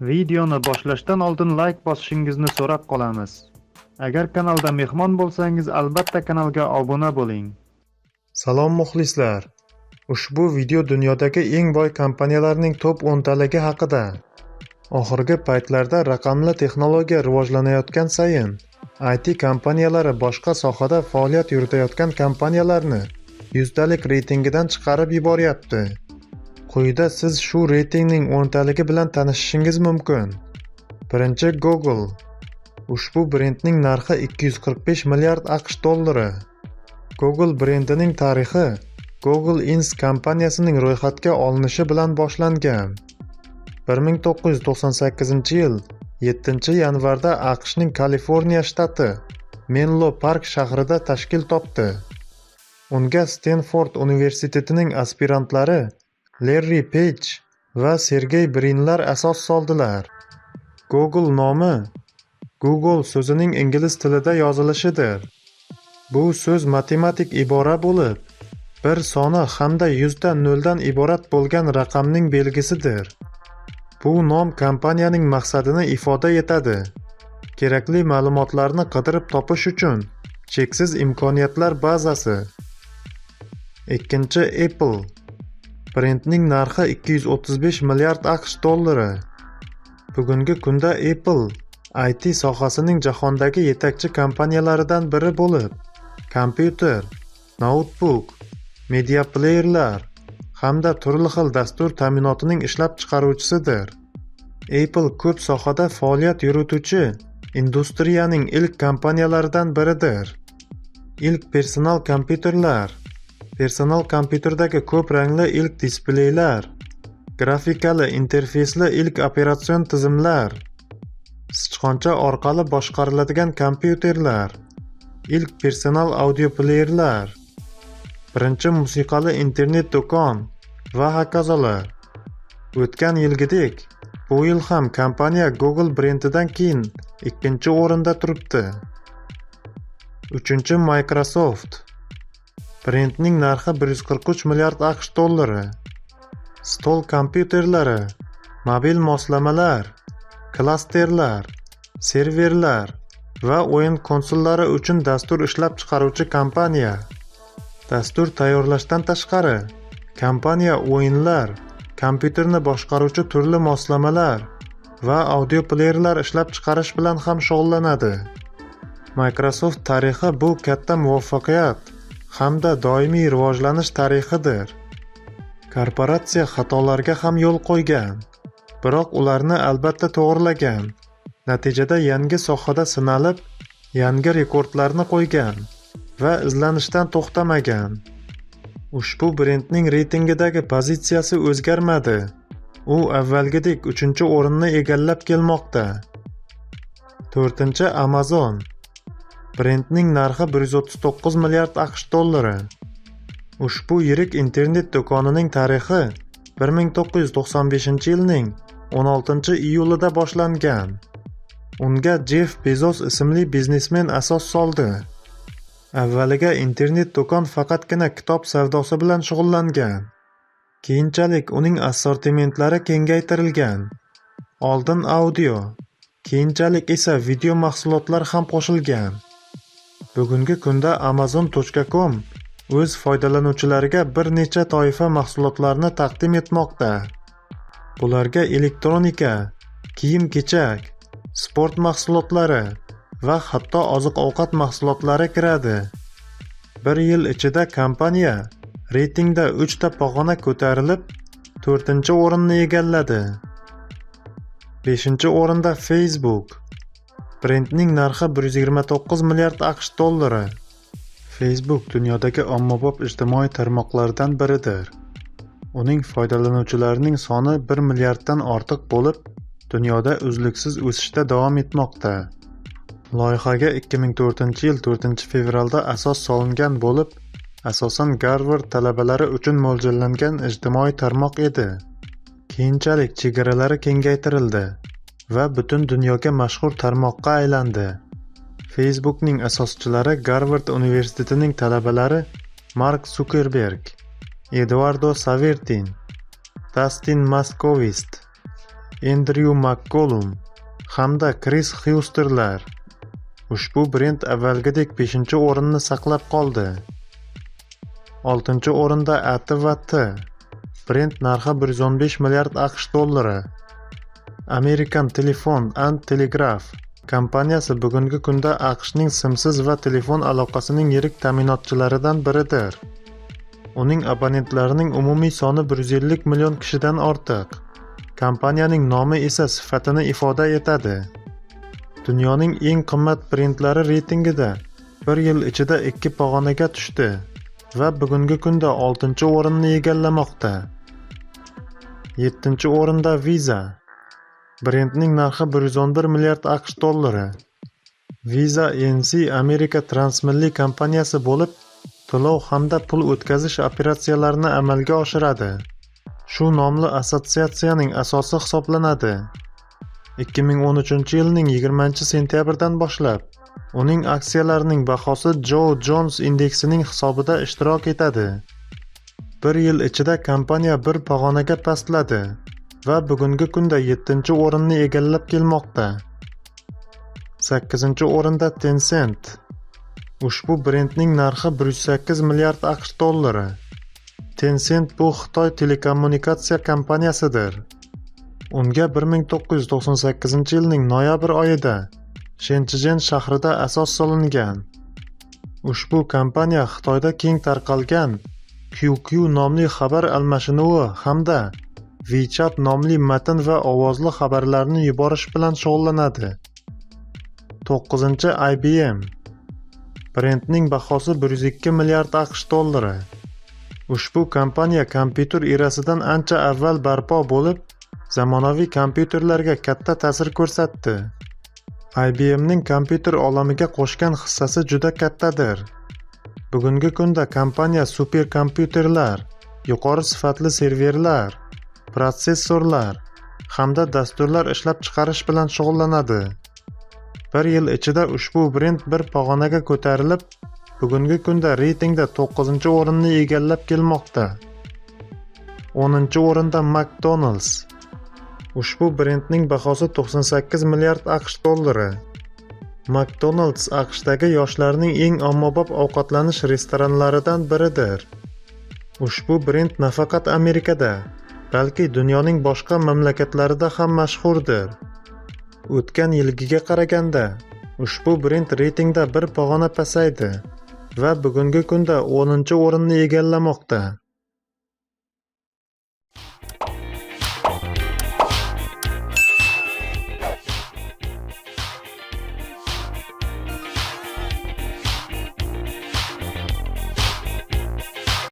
Videoni boshlashdan oldin like bosishingizni so'rab qolamiz. Agar kanalda mehmon bo'lsangiz, albatta kanalga obuna bo'ling. Salom muxlislar. Ushbu video dunyodagi eng boy kompaniyalarning top 10 taligi haqida. Oxirgi paytlarda raqamli texnologiya rivojlanayotgan sayin IT kompaniyalari boshqa sohada faoliyat yuritayotgan kompaniyalarni yuzdalik reytingidan chiqarib yuboryapti. Quyida siz shu reytingning o'ntaligi bilan tanishishingiz mumkin. Birinchi Google. Ushbu brendning narxi 245 milliard AQSh dollari. Google brendining tarixi Google Inc. kompaniyasining ro'yxatga olinishi bilan boshlangan. 1998-yil 7-yanvarda AQShning Kaliforniya shtati Menlo Park shahrida tashkil topdi. Unga Stenford universitetining aspirantlari Larry Page va Sergey Brinlar asos soldilar. Google nomi Google so'zining ingliz tilida yozilishidir. Bu so'z matematik ibora bo'lib, bir soni hamda 100 dan 0 dan iborat bo'lgan raqamning belgisidir. Bu nom kompaniyaning maqsadini ifoda etadi. Kerakli ma'lumotlarni qidirib topish uchun cheksiz imkoniyatlar bazasi. Ikkinchi Apple. Brendning narxi 235 milliard AQSh dollari. Bugungi kunda Apple IT sohasining jahondagi yetakchi kompaniyalaridan biri bo'lib, kompyuter, noutbuk, media playerlar hamda turli xil dastur ta'minotining ishlab chiqaruvchisidir. Apple ko'p sohada faoliyat yurituvchi industriyaning ilk kompaniyalaridan biridir. Ilk personal kompyuterlar, personal kompyuterdagi ko'p rangli ilk displeylar, grafikali interfeysli ilk operatsion tizimlar, sichqoncha orqali boshqariladigan kompyuterlar, ilk personal audio playerlar, birinchi musiqali internet do'kon va hokazolar. O'tgan yilgidek, bu yil ham kompaniya Google brendidan keyin ikkinchi o'rinda turibdi. 3. Microsoft. Brendning narxi 143 milliard AQSh dollari. Stol kompyuterlari, mobil moslamalar, klasterlar, serverlar va o'yin konsollari uchun dastur ishlab chiqaruvchi kompaniya. Dastur tayyorlashdan tashqari, kompaniya o'yinlar, kompyuterni boshqaruvchi turli moslamalar va audio playerlar ishlab chiqarish bilan ham shug'ullanadi. Microsoft tarixi bu katta muvaffaqiyat hamda doimiy rivojlanish tarixidir. Korporatsiya xatolarga ham yo'l qo'ygan, biroq ularni albatta to'g'rilagan. Natijada yangi sohada sinalib, yangi rekordlarni qo'ygan va izlanishdan to'xtamagan. Ushbu brendning reytingidagi pozitsiyasi o'zgarmadi. U avvalgidek 3-o'rinni egallab kelmoqda. 4 Amazon. Brendning narxi 139 milliard AQSh dollari. Ushbu yirik internet do'konining tarixi 1995-yilning 16-iyulida boshlangan. Unga Jeff Bezos ismli biznesmen asos soldi. Avvaliga internet do'kon faqatgina kitob savdosi bilan shug'ullangan. Keyinchalik uning assortimentlari kengaytirilgan. Oldin audio, keyinchalik esa video mahsulotlar ham qo'shilgan. Bugungi kunda Amazon.com o'z foydalanuvchilariga bir necha toifa mahsulotlarni taqdim etmoqda. Bularga elektronika, kiyim-kechak, sport mahsulotlari va hatto oziq-ovqat mahsulotlari kiradi. Bir yil ichida kompaniya reytingda 3 ta pog'ona ko'tarilib, 4-o'rinni egalladi. 5-o'rinda Facebook. Brendning narxi 129 milliard AQSh dollari. Facebook dunyodagi ommabop ijtimoiy tarmoqlardan biridir. Uning foydalanuvchilarining soni 1 milliarddan ortiq bo'lib, dunyoda uzluksiz o'sishda davom etmoqda. Loyihaga 2004-yil 4-fevralda asos solingan bo'lib, asosan Garvard talabalari uchun mo'ljallangan ijtimoiy tarmoq edi. Keyinchalik chegaralari kengaytirildi va butun dunyoga mashhur tarmoqqa aylandi. Facebookning asoschilari Garvard universitetining talabalari Mark Zuckerberg, Eduardo Savertin, Dustin Maskovist, Endryu Makkolum hamda Kris xyusterlar Ushbu brend avvalgidek 5-o'rinni saqlab qoldi. 6 o'rinda AT&T. Brend narxi 115 milliard AQSh dollari. American Telephone and Telegraph kompaniyasi bugungi kunda AQShning simsiz va telefon aloqasining yirik ta'minotchilaridan biridir. Uning abonentlarining umumiy soni 150 million kishidan ortiq. Kompaniyaning nomi esa sifatini ifoda etadi. Dunyoning eng qimmat brendlari reytingida 1 yil ichida 2 pog'onaga tushdi va bugungi kunda 6-o'rinni egallamoqda. 7-o'rinda Visa. Brendning narxi 111 milliard AQSh dollari. Visa NC Amerika transmilliy kompaniyasi bo'lib, to'lov hamda pul o'tkazish operatsiyalarini amalga oshiradi. Shu nomli assotsiatsiyaning asosi hisoblanadi. 2013-yilning 20-sentyabrdan boshlab uning aksiyalarining bahosi Joe Jones indeksining hisobida ishtirok etadi. Bir yil ichida kompaniya bir pog'onaga pastladi va bugungi kunda 7-o'rinni egallab kelmoqda. 8-o'rinda Tencent. Ushbu brendning narxi 108 milliard AQSh dollari. Tencent bu Xitoy telekommunikatsiya kompaniyasidir. Unga 1998-yilning noyabr oyida Shenzhen shahrida asos solingan. Ushbu kompaniya Xitoyda keng tarqalgan QQ nomli xabar almashinuvi hamda WeChat nomli matn va ovozli xabarlarni yuborish bilan shug'ullanadi. 9 IBM Brendning bahosi 102 milliard AQSh dollari. Ushbu kompaniya kompyuter erasidan ancha avval barpo bo'lib, zamonaviy kompyuterlarga katta ta'sir ko'rsatdi. IBMning kompyuter olamiga qo'shgan hissasi juda kattadir. Bugungi kunda kompaniya superkompyuterlar, yuqori sifatli serverlar, protsessorlar hamda dasturlar ishlab chiqarish bilan shug'ullanadi. bir yil ichida ushbu brend bir pog'onaga ko'tarilib, bugungi kunda reytingda 9-o'rinni egallab kelmoqda. 10-o'rinda McDonald's. Ushbu brendning bahosi 98 milliard AQSh dollari. McDonald's AQShdagi yoshlarning eng ommabop ovqatlanish restoranlaridan biridir. Ushbu brend nafaqat Amerikada, balki dunyoning boshqa mamlakatlarida ham mashhurdir. O'tgan yilgiga qaraganda, ushbu brend reytingda bir pog'ona pasaydi va bugungi kunda 10-o'rinni egallamoqda.